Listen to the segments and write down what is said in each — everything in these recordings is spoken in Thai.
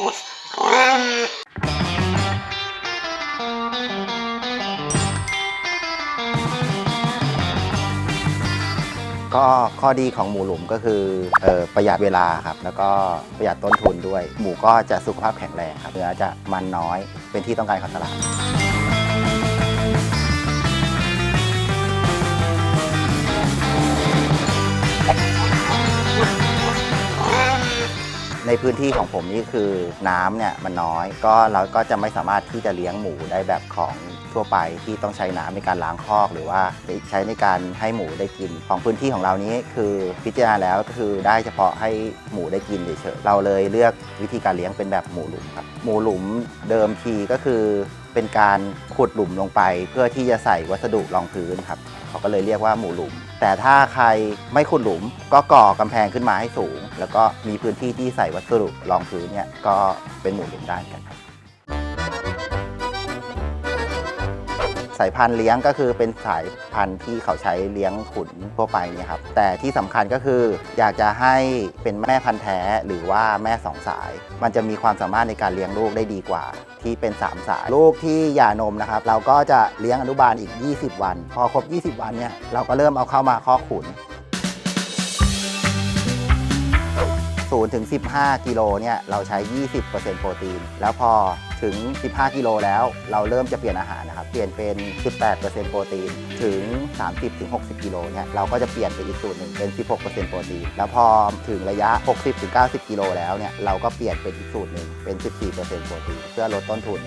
ก็ข้อดีของหมูหลุมก็คือเออประหยัดเวลาครับ แล้วก็ประหยัดต้นทุนด้วย หมูก็จะสุขภาพแข็งแรงครับเนื้อจะมันน้อยเป็นที่ต้องการของตลาด ในพื้นที่ของผมนี่คือน้ำเนี่ยมันน้อย ก็เราก็จะไม่สามารถที่จะเลี้ยงหมูได้แบบของทั่วไปที่ต้องใช้น้ำในการล้างคอก หรือว่าใช้ในการให้หมูได้กิน ของพื้นที่ของเรานี้คือพิจารณาแล้วก็คือได้เฉพาะให้หมูได้กินเฉยๆเราเลยเลือกวิธีการเลี้ยงเป็นแบบหมูหลุมครับหมูหลุมเดิมทีก็คือเป็นการขุดหลุมลงไป เพื่อที่จะใส่วัสดุรองพื้นครับ เขาก็เลยเรียกว่าหมูหลุม แต่ถ้าใครไม่ขุดหลุมก็ก่อกำแพงขึ้นมาให้สูง แล้วก็มีพื้นที่ที่ใส่วัสดุรองพื้นเนี่ยก็เป็นหมูหลุมได้กันครับ สายพันธุ์เลี้ยงก็คือเป็นสายพันธุ์ที่เขาใช้เลี้ยงขุนทั่วไปเนี่ยครับแต่ที่สำคัญก็คืออยากจะให้เป็นแม่พันธุ์แท้หรือว่าแม่สองสาย มันจะมีความสามารถในการเลี้ยงลูกได้ดีกว่า ที่เป็น 3 สาย ลูกที่หย่านมนะครับ เราก็จะเลี้ยงอนุบาลอีก 20 วัน พอครบ 20 วันเนี่ยเราก็เริ่มเอาเข้ามาข้อขุน 0ถึง15 กิโลเนี่ยเราใช้ 20%โปรตีน แล้วพอถึง 15 กิโลแล้ว เราเริ่มจะเปลี่ยนอาหารนะครับ เปลี่ยนเป็น 18%โปรตีน ถึง 30ถึง60 กิโลเนี่ยเราก็จะเปลี่ยนไปอีกสูตรหนึ่งเป็น 16%โปรตีน แล้วพอถึงระยะ 60ถึง90 กิโลแล้วเนี่ยเราก็เปลี่ยนเป็นอีกสูตรหนึ่งเป็น 14%โปรตีน เพื่อลดต้นทุน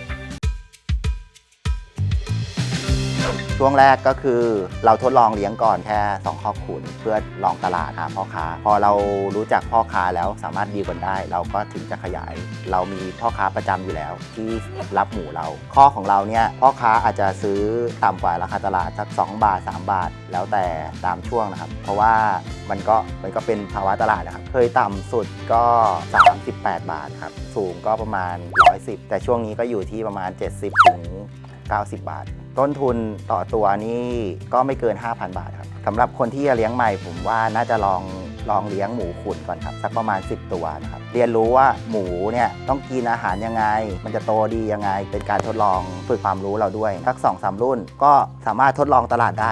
ช่วงแรกก็คือเราทดลองเลี้ยงก่อนแค่2ข้อขุนเพื่อลองตลาดหาพ่อค้า พอเรารู้จักพ่อค้าแล้วสามารถดีลกันได้ เราก็ถึงจะขยาย เรามีพ่อค้าประจำอยู่แล้ว ที่รับหมูเรา ข้อของเราเนี่ยพ่อค้าอาจจะซื้อต่ำกว่าราคาตลาดสัก 2 บาท 3 บาท แล้วแต่ตามช่วงนะครับ เพราะว่ามันก็มันก็เป็นภาวะตลาดนะครับเคยต่ำสุดก็ 38 บาทครับสูงก็ประมาณ 110 แต่ช่วงนี้ก็อยู่ที่ประมาณ 70ถึง 90 บาท ต้นทุนต่อตัวนี่ก็ไม่เกิน 5,000 บาทครับสำหรับคนที่จะเลี้ยงใหม่ ผมว่าน่าจะลองลองเลี้ยงหมูขุนก่อนครับ สักประมาณ 10 ตัวนะครับเรียนรู้ว่าหมูเนี่ยต้องกินอาหารยังไง มันจะโตดียังไง เป็นการทดลองฝึกความรู้เราด้วยสัก2อสรุ่น ก็สามารถทดลองตลาดได้